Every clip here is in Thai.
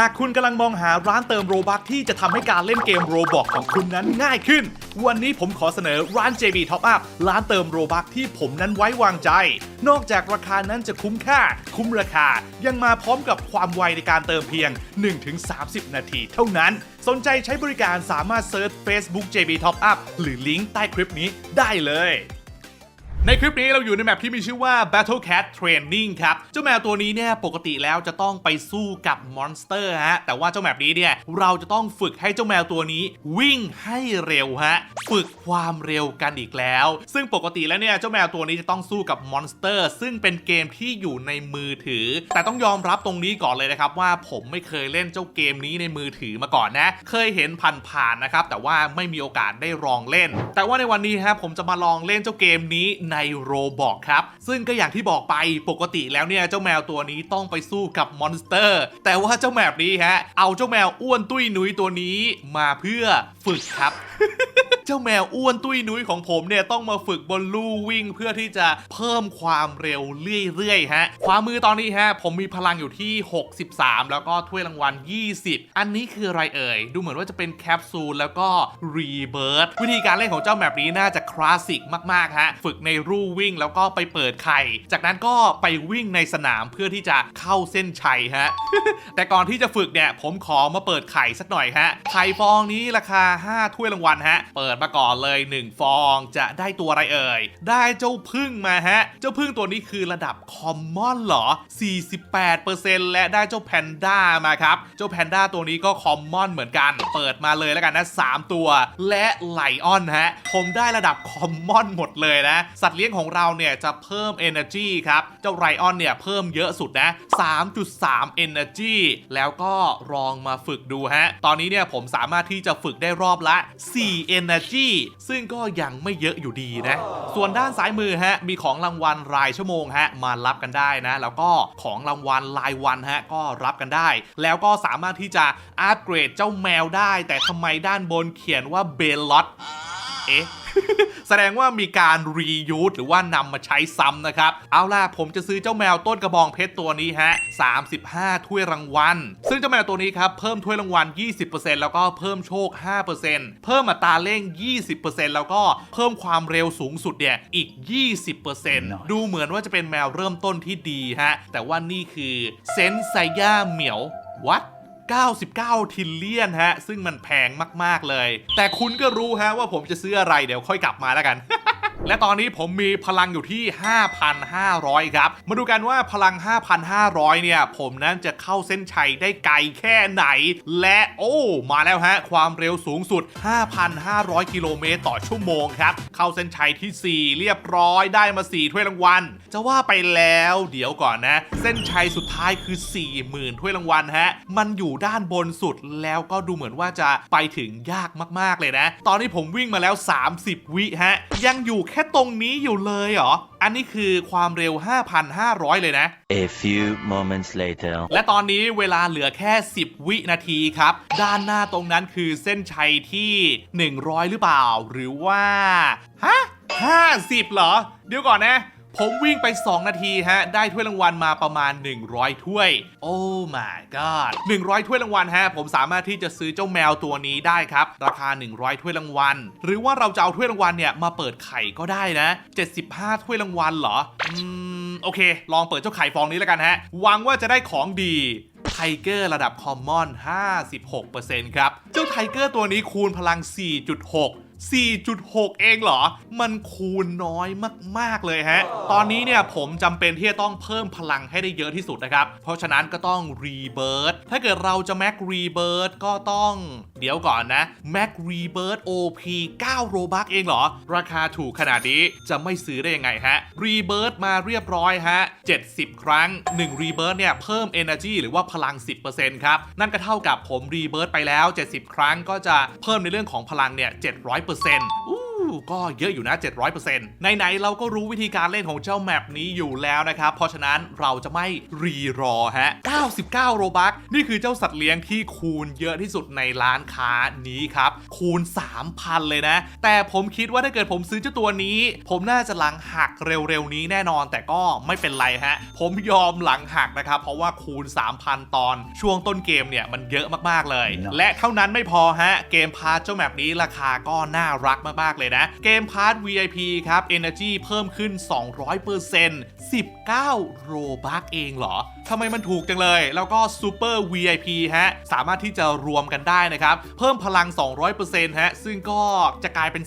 หากคุณกำลังมองหาร้านเติมโรบัคที่จะทำให้การเล่นเกมโรบอกของคุณนั้นง่ายขึ้น วันนี้ผมขอเสนอร้าน JB Top Up ร้านเติมโรบัคที่ผมนั้นไว้วางใจ นอกจากราคานั้นจะคุ้มค่า คุ้มราคา ยังมาพร้อมกับความไวในการเติมเพียง 1-30 นาทีเท่านั้น สนใจใช้บริการสามารถเซิร์ช Facebook JB Top Up หรือลิงก์ใต้คลิปนี้ได้เลย ในคลิปนี้เราอยู่ในแมปที่มีชื่อว่า Battle Cat Training ครับ เจ้าแมวตัวนี้เนี่ยปกติแล้วจะต้องไปสู้กับมอนสเตอร์ฮะ แต่ว่าเจ้าแมปนี้เนี่ยเราจะต้องฝึกให้เจ้าแมวตัวนี้ วิ่งให้เร็วฮะ ฝึกความเร็วกันอีกแล้ว ซึ่งปกติแล้วเนี่ยเจ้าแมวตัวนี้จะต้องสู้กับมอนสเตอร์ ซึ่งเป็นเกมที่อยู่ในมือถือ แต่ต้องยอมรับตรงนี้ก่อนเลยนะครับว่าผมไม่เคยเล่นเจ้าเกมนี้ในมือถือมาก่อนนะ เคยเห็นผ่านๆนะครับแต่ว่าไม่มีโอกาสได้ลองเล่น แต่ว่าในวันนี้ฮะผมจะมาลองเล่นเจ้าเกมนี้ในโรบอกครับ ซึ่งก็อย่างที่บอกไปปกติแล้วเนี่ยเจ้าแมวตัวนี้ต้องไปสู้กับมอนสเตอร์ แต่ว่าเจ้าแมวนี้ฮะเอาเจ้าแมวอ้วนตุ้ยนุ้ยตัวนี้มาเพื่อฝึกครับ เจ้าแมวอ้วนตุ้ยนุ้ยของผมเนี่ยต้องมาฝึกบนลู่วิ่งเพื่อที่จะเพิ่มความเร็วเรื่อยๆฮะความมือตอนนี้ฮะผมมีพลังอยู่ที่ 63 แล้วก็ถ้วยรางวัล 20 อันนี้คืออะไรเอ่ย ดูเหมือนว่าจะเป็นแคปซูลแล้วก็รีเบิร์ตวิธีการเล่นของเจ้าแมปนี้น่าจะคลาสสิกมากๆฮะฝึกในรู่วิ่งแล้วก็ไปเปิดไข่ จากนั้นก็ไปวิ่งในสนามเพื่อที่จะเข้าเส้นชัยฮะ แต่ก่อนที่จะฝึกเนี่ยผมขอมาเปิดไข่สักหน่อยฮะ ไข่ฟองนี้ราคา 5 ถ้วยรางวัลฮะ เปิดมาก่อนเลย 1 ฟองจะได้ตัวอะไรเอ่ย ได้เจ้าพึ่งมาฮะ เจ้าพึ่งตัวนี้คือระดับคอมมอนเหรอ 48%และได้เจ้าแพนด้ามาครับ เจ้าแพนด้าตัวนี้ก็คอมมอนเหมือนกัน เปิดมาเลยแล้วกันนะ 3 ตัว และไลออนฮะ ผมได้ระดับคอมมอนหมดเลยนะ สัตว์เลี้ยงของเราเนี่ยจะเพิ่ม Energy ครับ เจ้าไรออนเนี่ยเพิ่มเยอะสุดนะ 3.3 Energy แล้วก็ลองมาฝึกดูฮะ ตอนนี้เนี่ยผมสามารถที่จะฝึกได้รอบละ 4 Energy ซึ่งก็ยังไม่เยอะอยู่ดีนะ ส่วนด้านซ้ายมือฮะ มีของรางวัลรายชั่วโมงฮะ มารับกันได้นะ แล้วก็ของรางวัลรายวันฮะ ก็รับกันได้ แล้วก็สามารถที่จะอัปเกรดเจ้าแมวได้ แต่ทำไมด้านบนเขียนว่าเบลล็อตเอ๊ะ แสดงว่ามีการ reuse หรือว่านำมาใช้ซ้ำนะครับ เอาล่ะผมจะซื้อเจ้าแมวต้นกระบองเพชรตัวนี้ฮะ35 ถ้วยรางวัล ซึ่งเจ้าแมวตัวนี้ครับ เพิ่มถ้วยรางวัล 20%แล้วก็เพิ่มโชค 5%เพิ่มอัตราเร่ง 20%แล้วก็เพิ่มความเร็วสูงสุดเนี่ยอีก 20%ดูเหมือนว่าจะเป็นแมวเริ่มต้นที่ดีฮะแต่ว่านี่คือเซนไซย่าเหมียววัด 99 ทิลเลียนฮะ ซึ่งมันแพงมากๆเลย แต่คุณก็รู้ฮะว่าผมจะซื้ออะไรเดี๋ยวค่อยกลับมาแล้วกัน และตอนนี้ผมมีพลังอยู่ที่ 5,500 ครับ มาดูกันว่าพลัง 5,500 เนี่ย ผมนั้นจะเข้าเส้นชัยได้ไกลแค่ไหน และโอ้ มาแล้วฮะ ความเร็วสูงสุด 5,500 กิโลเมตรต่อชั่วโมงครับ เข้าเส้นชัยที่ 4 เรียบร้อยได้มา 4 ถ้วยรางวัลจะว่าไปแล้วเดี๋ยวก่อนนะ เส้นชัยสุดท้ายคือ 40,000ถ้วยรางวัลฮะ มันอยู่ด้านบนสุดแล้วก็ดูเหมือนว่าจะไปถึงยากมากๆเลยนะ ตอนนี้ผมวิ่งมาแล้ว 30 วิฮะ ยังอยู่แค่ตรงนี้อยู่เลยเหรออันนี้คือความเร็ว 5,500 เลยนะ A few moments later. และตอนนี้เวลาเหลือแค่ 10 วินาทีครับ ด้านหน้าตรงนั้นคือเส้นชัยที่ 100 หรือเปล่า หรือว่า ฮะ 50 เหรอ เดี๋ยวก่อนนะ ผมวิ่งไป 2 นาทีฮะ ได้ถ้วยรางวัลมาประมาณ 100 ถ้วย โอ้ my god 100 ถ้วยรางวัลฮะ ผมสามารถที่จะซื้อเจ้าแมวตัวนี้ได้ครับ ราคา 100 ถ้วยรางวัล หรือว่าเราจะเอาถ้วยรางวัลเนี่ยมาเปิดไข่ก็ได้นะ 75 ถ้วยรางวัลเหรอ อืม โอเค ลองเปิดเจ้าไข่ฟองนี้แล้วกันฮะ หวังว่าจะได้ของดีไทเกอร์ระดับคอมมอน 56%ครับ เจ้าไทเกอร์ตัวนี้คูณพลัง 4.6 4.6 เองเหรอ มันคูณน้อยมาก ๆ เลยฮะ ตอนนี้เนี่ยผมจำเป็นที่จะต้องเพิ่มพลังให้ได้เยอะที่สุดนะครับ เพราะฉะนั้นก็ต้องรีเบิร์ถ้าเกิดเราจะแม็กรีเบิร์ก็ต้อง เดี๋ยวก่อนนะแม็กรีเบิร์ OP 9 โรบักเองเหรอ ราคาถูกขนาดนี้จะไม่ซื้อได้ยังไงฮะรีเบิร์มาเรียบร้อยฮะ 70 ครั้ง1รีเบิร์เนี่ยเพิ่ม Energy หรือว่าพลัง 10%ครับ นั่นก็เท่ากับผมรีเบิร์ไปแล้ว 70 ครั้งก็จะเพิ่มในเรื่องของพลังเนี่ย700อู้ ก็เยอะอยู่นะ 700%ไหนๆเราก็รู้วิธีการเล่นของเจ้าแมปนี้อยู่แล้วนะครับ เพราะฉะนั้นเราจะไม่รีรอฮะ 99 โรบัคนี่คือเจ้าสัตว์เลี้ยงที่คูณเยอะที่สุดในร้านค้านี้ครับ คูณ 3,000 เลยนะ แต่ผมคิดว่าถ้าเกิดผมซื้อเจ้าตัวนี้ ผมน่าจะหลังหักเร็วๆนี้แน่นอน แต่ก็ไม่เป็นไรฮะ ผมยอมหลังหักนะครับ เพราะว่าคูณ 3,000 ตอนช่วงต้นเกมเนี่ยมันเยอะมากๆเลย และเท่านั้นไม่พอฮะ เกมพาร์ทเจ้าแมปนี้ราคาก็น่ารักมากๆเลยนะเกมพาร์ท VIP ครับ Energy เพิ่มขึ้น 200% 19 โรบัคเองเหรอทำไมมันถูกจังเลย แล้วก็ Super VIP ฮะ สามารถที่จะรวมกันได้นะครับ เพิ่มพลัง 200%ฮะ ซึ่งก็จะกลายเป็น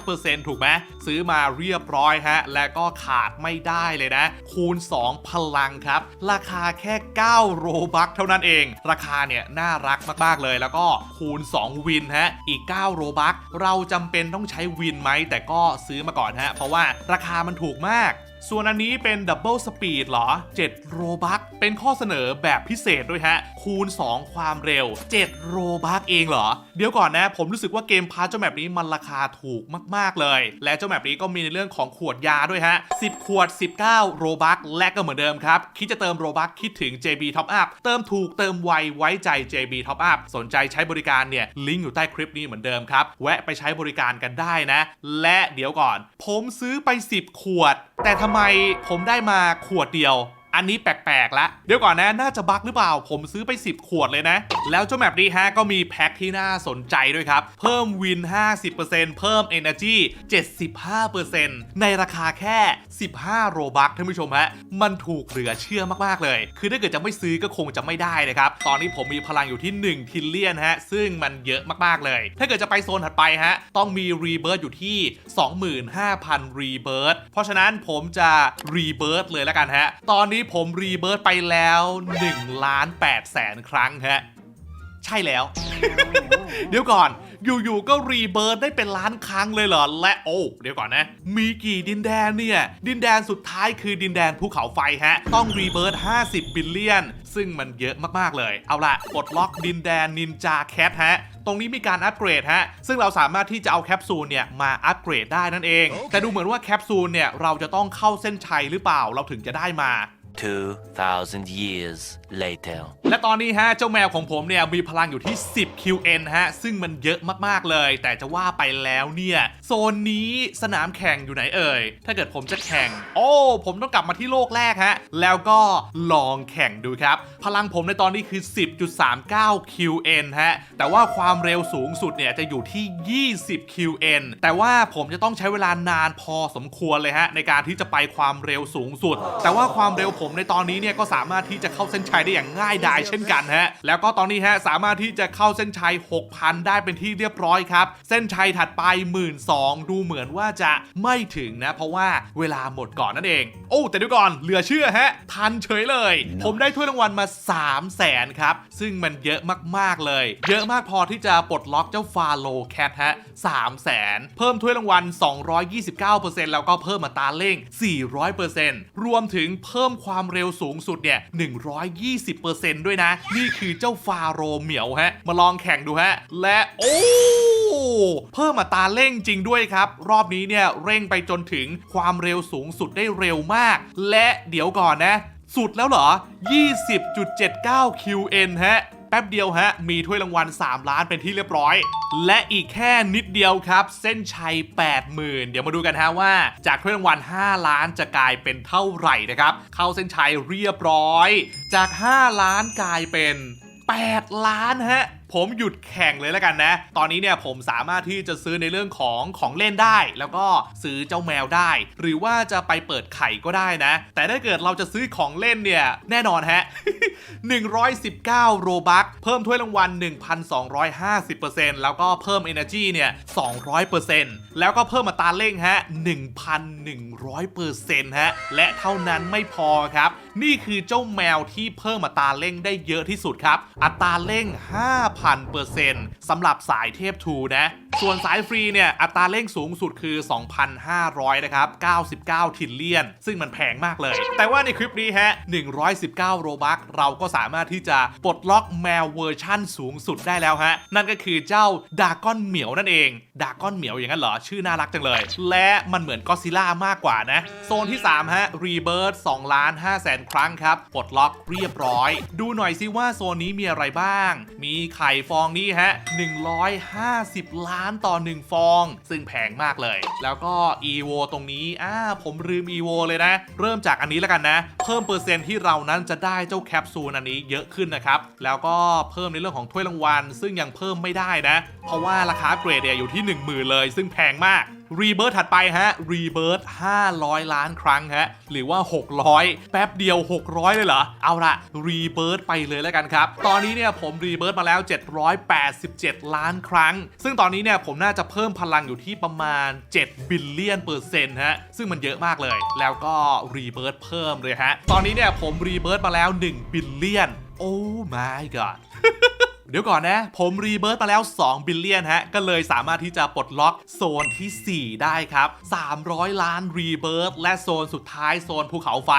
400%ถูกไหมซื้อมาเรียบร้อยฮะ และก็ขาดไม่ได้เลยนะ คูณ 2 พลังครับ ราคาแค่ 9 โรบัคเท่านั้นเอง ราคาเนี่ย น่ารักมาก ๆ เลย แล้วก็คูณ 2 วินฮะ อีก 9 โรบัคเราจำเป็นต้องใช้วินไหมแต่ก็ซื้อมาก่อนฮะเพราะว่าราคามันถูกมาก ส่วนอันนี้เป็นดับเบิลสปีดเหรอ 7 โรบัคเป็นข้อเสนอแบบพิเศษด้วยฮะ คูณ 2 ความเร็ว 7 โรบัคเองเหรอ เดี๋ยวก่อนนะ ผมรู้สึกว่าเกมพาร์ทเจ้าแมปนี้มันราคาถูกมาก ๆ เลย และเจ้าแมปนี้ก็มีในเรื่องของขวดยาด้วยฮะ 10 ขวด 19 โรบัคและก็เหมือนเดิมครับ คิดจะเติมโรบัคคิดถึง JB Top Up เติมถูกเติมไวไว้ใจ JB Top Up สนใจใช้บริการเนี่ยลิงก์อยู่ใต้คลิปนี้เหมือนเดิมครับแวะไปใช้บริการกันได้นะ และเดี๋ยวก่อน ผมซื้อไป 10 ขวด แต่ทำไมไมผมได้มาขวดเดียว อันนี้แปลกๆละเดี๋ยวก่อนนะน่าจะบั๊กหรือเปล่า ผมซื้อไป 10 ขวดเลยนะ แล้วเจ้าแมปนี้ฮะก็มีแพ็คที่น่าสนใจด้วยครับ เพิ่มวิน 50%เพิ่ม Energy 75%ในราคาแค่ 15 โรบัคท่านผู้ชมฮะมันถูกเหลือเชื่อมากๆเลย คือถ้าเกิดจะไม่ซื้อก็คงจะไม่ได้นะครับ ตอนนี้ผมมีพลังอยู่ที่ 1 ทิลเลียนฮะซึ่งมันเยอะมากๆเลย ถ้าเกิดจะไปโซนถัดไปฮะต้องมีรีเบิร์อยู่ที่ 25,000รีเบิร์เพราะฉะนั้นผมจะรีเบิร์เลยแล้วกันฮะตอนนี้ผมรีเบิร์ตไปแล้ว1ล้าน8แสนครั้งฮะ ใช่แล้ว เดี๋ยวก่อน อยู่ๆก็รีเบิร์ดได้เป็นล้านครั้งเลยเหรอ และโอ้เดี๋ยวก่อนนะ มีกี่ดินแดนเนี่ย ดินแดนสุดท้ายคือดินแดนภูเขาไฟฮะ ต้องรีเบิร์ด50 บิลเลียน ซึ่งมันเยอะมากๆเลย เอาล่ะปลดล็อกดินแดนนินจาแคทฮะตรงนี้มีการอัปเกรดฮะ ซึ่งเราสามารถที่จะเอาแคปซูลเนี่ยมาอัปเกรดได้นั่นเอง แต่ดูเหมือนว่าแคปซูลเนี่ยเราจะต้องเข้าเส้นชัยหรือเปล่าเราถึงจะได้มา 2,000 years later. และตอนนี้ฮะเจ้าแมวของผมเนี่ยมีพลังอยู่ที่ 10 QN ฮะ ซึ่งมันเยอะมากๆเลย แต่จะว่าไปแล้วเนี่ยโซนนี้สนามแข่งอยู่ไหนเอ่ย ถ้าเกิดผมจะแข่ง โอ้ ผมต้องกลับมาที่โลกแรกฮะ แล้วก็ลองแข่งดูครับ พลังผมในตอนนี้คือ 10.39 QN ฮะ แต่ว่าความเร็วสูงสุดเนี่ยจะอยู่ที่ 20 QN แต่ว่าผมจะต้องใช้เวลานานพอสมควรเลยฮะในการที่จะไปความเร็วสูงสุด แต่ว่าความเร็วผมในตอนนี้เนี่ยก็สามารถที่จะเข้าเส้นชัยได้อย่างง่ายดายเช่นกันฮะ แล้วก็ตอนนี้ฮะสามารถที่จะเข้าเส้นชัย 6,000 ได้เป็นที่เรียบร้อยครับ เส้นชัยถัดไป 12,000ดูเหมือนว่าจะไม่ถึงนะ เพราะว่าเวลาหมดก่อนนั่นเอง โอ้แต่เดี๋ยวก่อนเหลือเชื่อฮะ ทันเฉยเลย ผมได้ถ้วยรางวัลมา 3 0 0แสนครับ ซึ่งมันเยอะมากๆเลย เยอะมากพอที่จะปลดล็อกเจ้าฟาโลแคทฮะ3 0 0แสนเพิ่มถ้วยรางวัล 229%แล้วก็เพิ่มมาตราเร่ง 400%รวมถึงเพิ่มความเร็วสูงสุดเนี่ย120%ด้วยนะ นี่คือเจ้าฟาโรเหมียวฮะ มาลองแข่งดูฮะ และโอ้เพิ่มมาตาเร่งจริงด้วยครับ รอบนี้เนี่ยเร่งไปจนถึงความเร็วสูงสุดได้เร็วมาก และเดี๋ยวก่อนนะ สุดแล้วเหรอ 20.79 QN ฮะ ป๊บเดียวฮะ มีถ้วยรางวัล 3 ล้านเป็นที่เรียบร้อย และอีกแค่นิดเดียวครับ เส้นชัย 80,000 เดี๋ยวมาดูกันฮะว่า จากถ้วยรางวัล 5 ล้านจะกลายเป็นเท่าไหร่นะครับ เข้าเส้นชัยเรียบร้อย จาก 5 ล้านกลายเป็น 8 ล้านฮะผมหยุดแข่งเลยแล้วกันนะ ตอนนี้เนี่ยผมสามารถที่จะซื้อในเรื่องของของเล่นได้ แล้วก็ซื้อเจ้าแมวได้ หรือว่าจะไปเปิดไข่ก็ได้นะ แต่ถ้าเกิดเราจะซื้อของเล่นเนี่ย แน่นอนฮะ 119 โรบัคเพิ่มถ้วยรางวัล 1,250%แล้วก็เพิ่ม Energy เนี่ย 200%แล้วก็เพิ่มมาตราเร่งฮะ 1,100%ฮะ และเท่านั้นไม่พอครับ นี่คือเจ้าแมวที่เพิ่มมาตราเร่งได้เยอะที่สุดครับ อัตราเร่ง5,000%สำหรับสายเทพทูนะ ส่วนสายฟรีเนี่ย อัตราเร่งสูงสุดคือ 2,500 นะครับ 99 ทิลเลียน ซึ่งมันแพงมากเลย แต่ว่าในคลิปนี้ฮะ 119 โรบัคเราก็สามารถที่จะปลดล็อกแมวเวอร์ชั่นสูงสุดได้แล้วฮะ นั่นก็คือเจ้าดากอนเหมียวนั่นเองดากอนเหมียวอย่างนั้นเหรอ ชื่อน่ารักจังเลย และมันเหมือนก็ซิล่ามากกว่านะ โซนที่ 3 ฮะรีเบิร์ด2ล้าน5แสนครั้งครับปลดล็อกเรียบร้อย ดูหน่อยซิว่าโซนนี้มีอะไรบ้าง มีไข่ข่ฟองนี้ฮะ 150 ล้านต่อ 1 ฟอง ซึ่งแพงมากเลย แล้วก็ EVO ตรงนี้ อ่า ผมลืม EVO เลยนะ เริ่มจากอันนี้แล้วกันนะ เพิ่มเปอร์เซ็นต์ที่เรานั้นจะได้เจ้าแคปซูลอันนี้เยอะขึ้นนะครับ แล้วก็เพิ่มในเรื่องของถ้วยรางวัล ซึ่งยังเพิ่มไม่ได้นะ เพราะว่าราคาเกรดเนี่ยอยู่ที่ 10,000 เลย ซึ่งแพงมาก รีเบิร์ตถัดไปฮะรีเบิร์ต500 ล้านครั้งฮะหรือว่า 600 แป๊บเดียว 600 เลยเหรอ เอาละรีเบิร์ตไปเลยแล้วกันครับ ตอนนี้เนี่ยผมรีเบิร์ตมาแล้ว 787 ล้านครั้ง ซึ่งตอนนี้เนี่ยผมน่าจะเพิ่มพลังอยู่ที่ประมาณ 7 บิลเลียนเปอร์เซ็นต์ฮะซึ่งมันเยอะมากเลย แล้วก็รีเบิร์ตเพิ่มเลยฮะตอนนี้เนี่ยผมรีเบิร์ตมาแล้ว 1 บิลเลียนโอ้ my god เดี๋ยวก่อนนะ ผมรีเบิร์ตมาแล้ว 2 บิลเลียนฮะ ก็เลยสามารถที่จะปลดล็อกโซนที่ 4 ได้ครับ 300 ล้านรีเบิร์ตและโซนสุดท้ายโซนภูเขาไฟ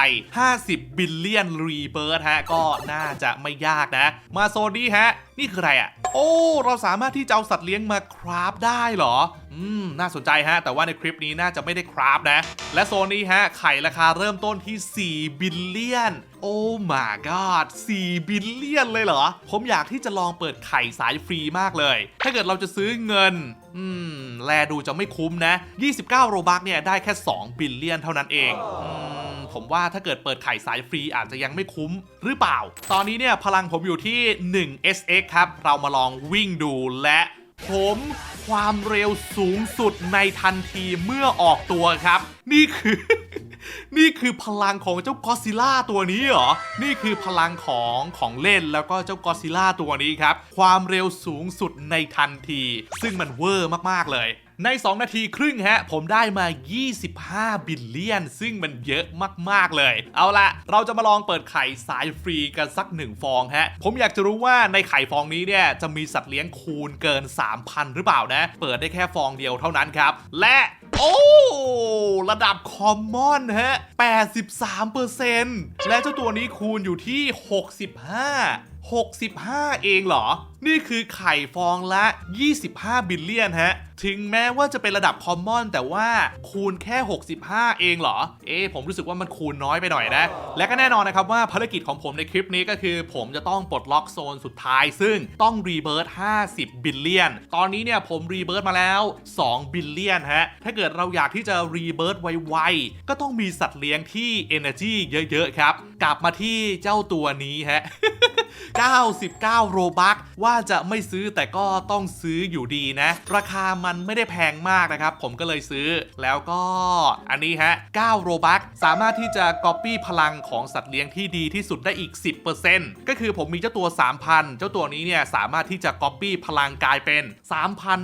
50 บิลเลียนรีเบิร์ตฮะ ก็น่าจะไม่ยากนะ มาโซนนี้ฮะ นี่คืออะไรอะ่ะ โอ้ เราสามารถที่จะเอาสัตว์เลี้ยงมาคราฟได้เหรอ อืม น่าสนใจฮะ แต่ว่าในคลิปนี้น่าจะไม่ได้คราฟนะ และโซนนี้ฮะ ไข่ราคาเริ่มต้นที่ 4 บิลเลียน โอ้ my god 4 บิลเลียนเลยเหรอ ผมอยากที่จะลองเปิดไข่สายฟรีมากเลย ถ้าเกิดเราจะซื้อเงิน อืม แลดูจะไม่คุ้มนะ 29 โรบัคเนี่ยได้แค่ 2 บิลเลียนเท่านั้นเองอืม ผมว่าถ้าเกิดเปิดไข่สายฟรีอาจจะยังไม่คุ้มหรือเปล่า ตอนนี้เนี่ยพลังผมอยู่ที่ 1 SX ครับ เรามาลองวิ่งดูและผมความเร็วสูงสุดในทันทีเมื่อออกตัวครับ นี่คือ นี่คือพลังของเจ้ากอซิล่าตัวนี้เหรอ นี่คือพลังของของเล่นแล้วก็เจ้ากอซิล่าตัวนี้ครับ ความเร็วสูงสุดในทันที ซึ่งมันเวอร์มากๆเลย ใน 2 นาทีครึ่งฮะ ผมได้มา 25 บิลเลียน ซึ่งมันเยอะมาก ๆ เลย เอาละเราจะมาลองเปิดไข่สายฟรีกันสักหนึ่งฟองฮะ ผมอยากจะรู้ว่าในไข่ฟองนี้เนี่ย จะมีสัตว์เลี้ยงคูณเกิน 3,000 หรือเปล่านะ เปิดได้แค่ฟองเดียวเท่านั้นครับ และโอ้ ระดับคอมมอนฮะ 83%และเจ้าตัวนี้คูณอยู่ที่ 65 65 เองเหรอ นี่คือไข่ฟองละ 25 บิลเลียนฮะ ถึงแม้ว่าจะเป็นระดับคอมมอน แต่ว่าคูณแค่ 65 เองเหรอ เอ๊ผมรู้สึกว่ามันคูณน้อยไปหน่อยนะ และก็แน่นอนนะครับว่าภารกิจของผมในคลิปนี้ก็คือ ผมจะต้องปลดล็อกโซนสุดท้าย ซึ่งต้องรีเบิร์ต50 บิลเลียน ตอนนี้เนี่ยผมรีเบิร์ตมาแล้ว 2 บิลเลียนฮะ ถ้าเกิดเราอยากที่จะรีเบิร์ตไวๆ ก็ต้องมีสัตว์เลี้ยงที่ Energy เยอะๆครับ กลับมาที่เจ้าตัวนี้ฮะ 99 โรบัคว่าจะไม่ซื้อแต่ก็ต้องซื้ออยู่ดีนะ ราคามันไม่ได้แพงมากนะครับ ผมก็เลยซื้อแล้วก็อันนี้ฮะ 9 โรบัคสามารถที่จะ Copy พลังของสัตว์เลี้ยงที่ดีที่สุดได้อีก 10%ก็คือผมมีเจ้าตัว 3,000 เจ้าตัวนี้เนี่ยสามารถที่จะ Copy พลังกลายเป็น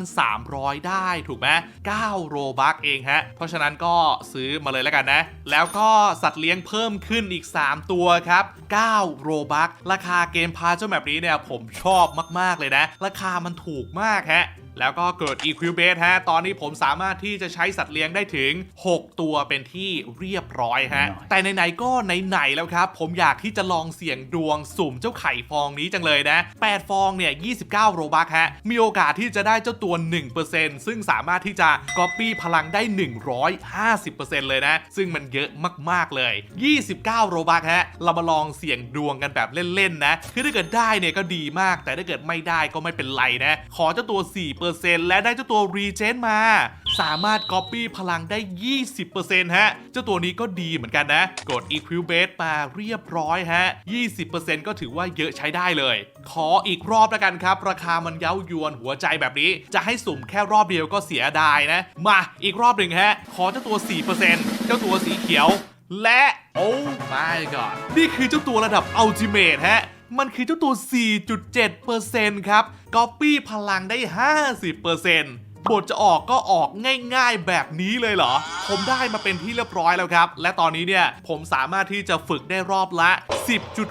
3,300 ได้ถูกไหม9โรบัคเองฮะ เพราะฉะนั้นก็ซื้อมาเลยแล้วกันนะ แล้วก็สัตว์เลี้ยงเพิ่มขึ้นอีก 3 ตัวครับ 9 โรบัคราคาเกมมพาเจ้าแบบนี้เนี่ยผมชอบมากๆเลยนะ ราคามันถูกมากฮะ แล้วก็เกิด Equibase ฮะ ตอนนี้ผมสามารถที่จะใช้สัตว์เลี้ยงได้ถึง 6 ตัวเป็นที่เรียบร้อยฮะ แต่ไหนๆก็ไหนๆแล้วครับ ผมอยากที่จะลองเสี่ยงดวงสุ่มเจ้าไข่ฟองนี้จังเลยนะ 8 ฟองเนี่ย 29 โรบัคฮะ มีโอกาสที่จะได้เจ้าตัว 1%ซึ่งสามารถที่จะ Copy พลังได้ 150%เลยนะ ซึ่งมันเยอะมากๆเลย 29 โรบัคฮะ เรามาลองเสี่ยงดวงกันแบบเล่นๆนะ คือถ้าเกิดได้เนี่ยก็ดีมาก แต่ถ้าเกิดไม่ได้ก็ไม่เป็นไรนะ ขอเจ้าตัว 4%และได้เจ้าตัว Regen มา สามารถ Copy พลังได้ 20%ฮะ เจ้าตัวนี้ก็ดีเหมือนกันนะ กด Equibase มาเรียบร้อยฮะ 20%ก็ถือว่าเยอะใช้ได้เลย ขออีกรอบแล้วกันครับ ราคามันเย้ายวนหัวใจแบบนี้ จะให้สุ่มแค่รอบเดียวก็เสียดายนะ มาอีกรอบหนึ่งฮะ ขอเจ้าตัว 4%เจ้าตัวสีเขียวและ โอ้ my god นี่คือเจ้าตัวระดับ Ultimate ฮะ มันคือเจ้าตัว 4.7%ครับกอปี้พลังได้ 50%บทจะออกก็ออกง่ายๆแบบนี้เลยเหรอ ผมได้มาเป็นที่เรียบร้อยแล้วครับ และตอนนี้เนี่ย ผมสามารถที่จะฝึกได้รอบละ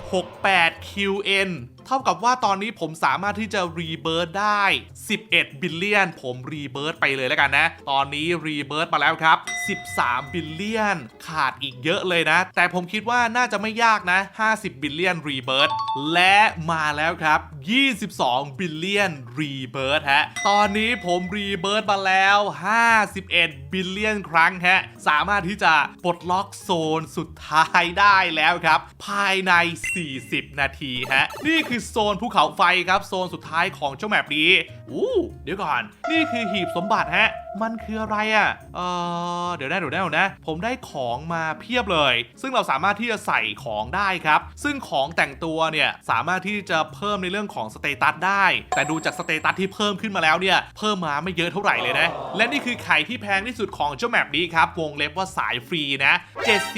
10.68 QN เท่ากับว่าตอนนี้ผมสามารถที่จะรีเบิร์ดได้ 11 บิลเลียน ผมรีเบิร์ดไปเลยแล้วกันนะ ตอนนี้รีเบิร์ดมาแล้วครับ 13 บิลเลียน ขาดอีกเยอะเลยนะ แต่ผมคิดว่าน่าจะไม่ยากนะ 50 บิลเลียนรีเบิร์ดและมาแล้วครับ 22 บิลเลียนรีเบิร์ดฮะ ตอนนี้ผมรีเบิร์ดมาแล้ว 51 บิลเลียนครั้งฮะ สามารถที่จะปลดล็อกโซนสุดท้ายได้แล้วครับ ภายใน 40 นาทีฮะ นี่คือโซนภูเขาไฟครับ โซนสุดท้ายของเจ้าแมปนี้อู้เดี๋ยวก่อน นี่คือหีบสมบัติฮะ มันคืออะไรอะ่ะ เออเดี๋ยวนะเดี๋ยวนะเดี๋ยวนะ ผมได้ของมาเพียบเลย ซึ่งเราสามารถที่จะใส่ของได้ครับ ซึ่งของแต่งตัวเนี่ยสามารถที่จะเพิ่มในเรื่องของสเตตัสได้ แต่ดูจากสเตตัสที่เพิ่มขึ้นมาแล้วเนี่ย เพิ่มมาไม่เยอะเท่าไหร่เลยนะ และนี่คือไข่ที่แพงที่สุดของเจ้าแมปนี้ครับ วงเล็บว่าสายฟรีนะ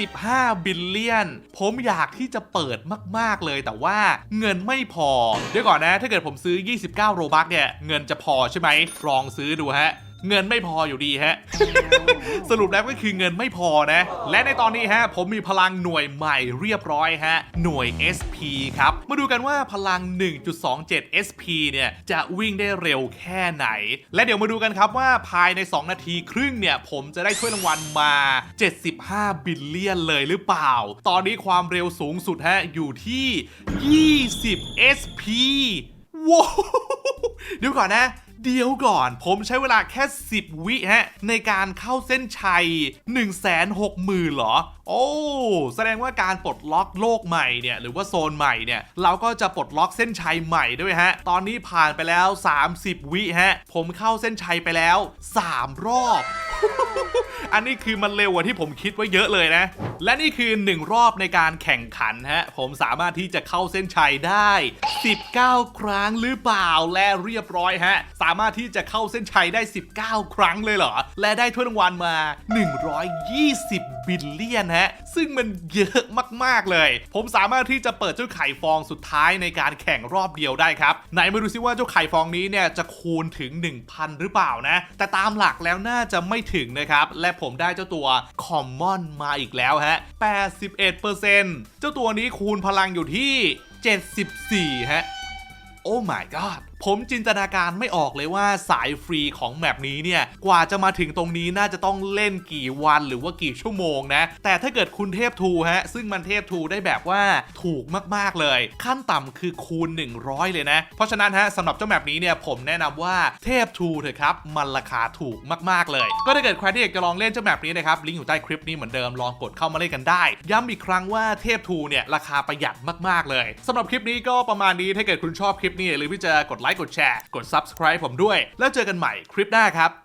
75 บิลเลียน ผมอยากที่จะเปิดมาก ๆเลย แต่ว่าเงินไม่พอ เดี๋ยวก่อนนะ ถ้าเกิดผมซื้อ 29 โรบัคเนี่ย เงินจะพอใช่ไหมลองซื้อดูฮะ เงินไม่พออยู่ดีฮะ สรุปแล้วก็คือเงินไม่พอนะ และในตอนนี้ฮะ ผมมีพลังหน่วยใหม่เรียบร้อยฮะ หน่วย SP ครับ มาดูกันว่าพลัง 1.27 SP เนี่ย จะวิ่งได้เร็วแค่ไหน และเดี๋ยวมาดูกันครับว่าภายใน 2 นาทีครึ่งเนี่ย ผมจะได้ถ้วยรางวัลมา 75 บิลเลียนเลยหรือเปล่า ตอนนี้ความเร็วสูงสุดฮะ อยู่ที่ 20 SP ว้าวเดี๋ยวก่อนนะ เดี๋ยวก่อน ผมใช้เวลาแค่ 10 วิฮะ ในการเข้าเส้นชัย 1 6 0 0 0 0เหรอ โอ้ แสดงว่าการปลดล็อกโลกใหม่เนี่ย หรือว่าโซนใหม่เนี่ย เราก็จะปลดล็อกเส้นชัยใหม่ด้วยฮะ ตอนนี้ผ่านไปแล้ว 30 วิฮะ ผมเข้าเส้นชัยไปแล้ว 3 รอบ อันนี้คือมันเร็วกว่าที่ผมคิดไว้เยอะเลยนะ และนี่คือ 1 รอบในการแข่งขันฮะ ผมสามารถที่จะเข้าเส้นชัยได้ 19 ครั้งหรือเปล่าและเรียบร้อยฮะ สามารถที่จะเข้าเส้นชัยได้ 19 ครั้งเลยเหรอ และได้ถ้วยรางวัลมา 120 บิลเลียนฮะ ซึ่งมันเยอะมาก ๆ เลย ผมสามารถที่จะเปิดเจ้าไข่ฟองสุดท้ายในการแข่งรอบเดียวได้ครับ ไหนมาดูซิว่าเจ้าไข่ฟองนี้เนี่ยจะคูณถึง 1,000 หรือเปล่านะ แต่ตามหลักแล้วน่าจะไม่ถึงนะครับ และผมได้เจ้าตัวคอมมอนมาอีกแล้วฮะ 81%เจ้าตัวนี้คูณพลังอยู่ที่ 74 ฮะ โอ้ my god ผมจินตนาการไม่ออกเลยว่าสายฟรีของแมปนี้เนี่ย กว่าจะมาถึงตรงนี้น่าจะต้องเล่นกี่วันหรือว่ากี่ชั่วโมงนะ แต่ถ้าเกิดคุณเทพทูฮะ ซึ่งมันเทพทูได้แบบว่าถูกมากๆเลย ขั้นต่ำคือคูณ 100 เลยนะ เพราะฉะนั้นฮะสำหรับเจ้าแมปนี้เนี่ยผมแนะนำว่าเทพทูเถอะครับ มันราคาถูกมากๆเลย ก็ถ้าเกิดใครที่อยากจะลองเล่นเจ้าแมปนี้นะครับลิงก์อยู่ใต้คลิปนี้เหมือนเดิมลองกดเข้ามาเล่นกันได้ ย้ำอีกครั้งว่าเทพทูเนี่ยราคาประหยัดมากๆเลยสำหรับคลิปนี้ก็ประมาณนี้ถ้าเกิดคุณชอบคลิปนี้อย่าลืมที่จะกดไลค์กดแชร์ กด subscribe ผมด้วย แล้วเจอกันใหม่คลิปหน้าครับ